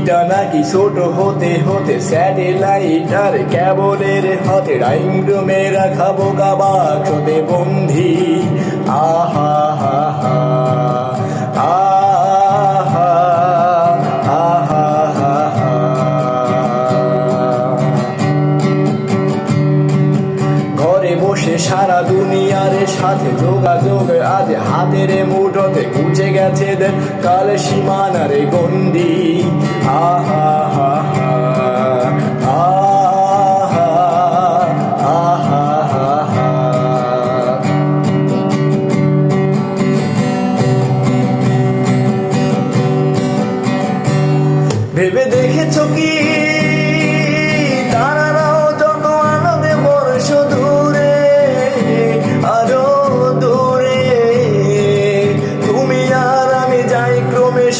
পৃথিবীটা নাকি ছোট হতে হতে স্যাটেলাইট? আর ক্যাবলের হাতে ডাইং রুমে রাখাবো বোকা বাক্সতে বন্ধি বসে সারা দুনিয়ার সাথে যোগাযোগ, আজ হাতের মুঠোতে গেছে দেন কাল সীমানার গন্ডি আহা হা। ভেবে দেখেছ কি?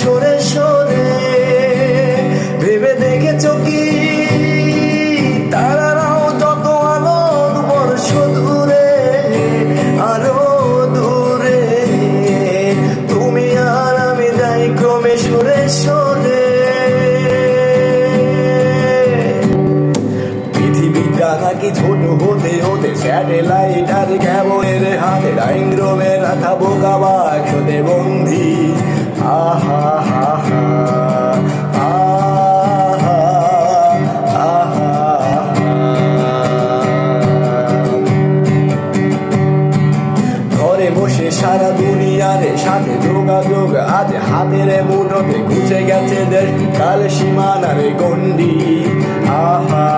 সরে সরে। ভেবে দেখেছ কি? তারারাও যত আনন্দ বর্ষ দূরে আরও দূরে। তুমি আর আমি যাই ক্রমে সরে সরে। পৃথিবীটা নাকি ছোট হতে হতে স্যাটেলাইট দুনিয়ারে সাথে যোগাযোগ আজ হাতের মুঠোতে ঘুচে গেছে দেশ কাল সীমানারে গন্ডি আহা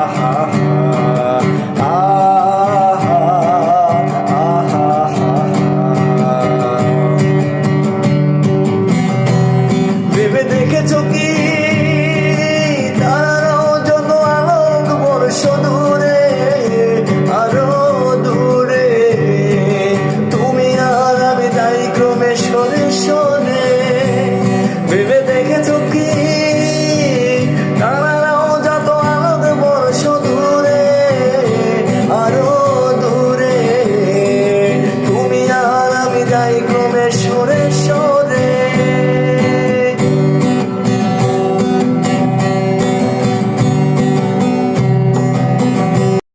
সরে সরে